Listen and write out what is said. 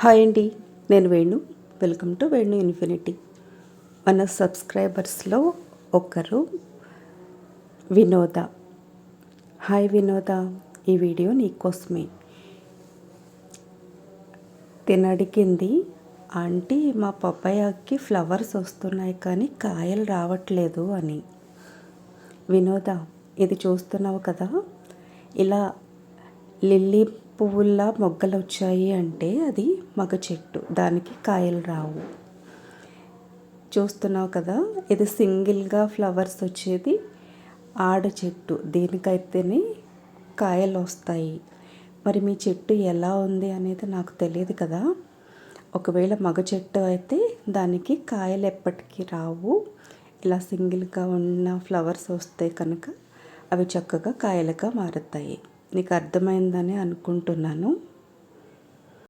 Hi అండి నేను Venu. Welcome to Venu infinity మన సబ్స్క్రైబర్స్లో ఒకరు వినోద. హాయ్ వినోద ఈ వీడియో నీకోసమే తినడిగింది ఆంటీ మా పప్పాయకి ఫ్లవర్స్ వస్తున్నాయి కానీ కాయలు రావట్లేదు అని. వినోద ఇది చూస్తున్నావు కదా? ఇలా లిల్లీ పువ్వుల్లా మొగ్గలు వచ్చాయి అంటే అది మగ చెట్టు. దానికి కాయలు రావు. చూస్తున్నావు కదా ఇది సింగిల్గా ఫ్లవర్స్ వచ్చేది ఆడ చెట్టు. దీనికైతేనే కాయలు వస్తాయి మరి మీ చెట్టు ఎలా ఉంది అనేది నాకు తెలియదు కదా. ఒకవేళ మగ చెట్టు అయితే దానికి కాయలు ఎప్పటికీ రావు. ఇలా సింగిల్గా ఉన్న ఫ్లవర్స్ వస్తే కనుక అవి చక్కగా కాయలుగా మారుతాయి. నీకు అర్థమైందని అనుకుంటున్నాను.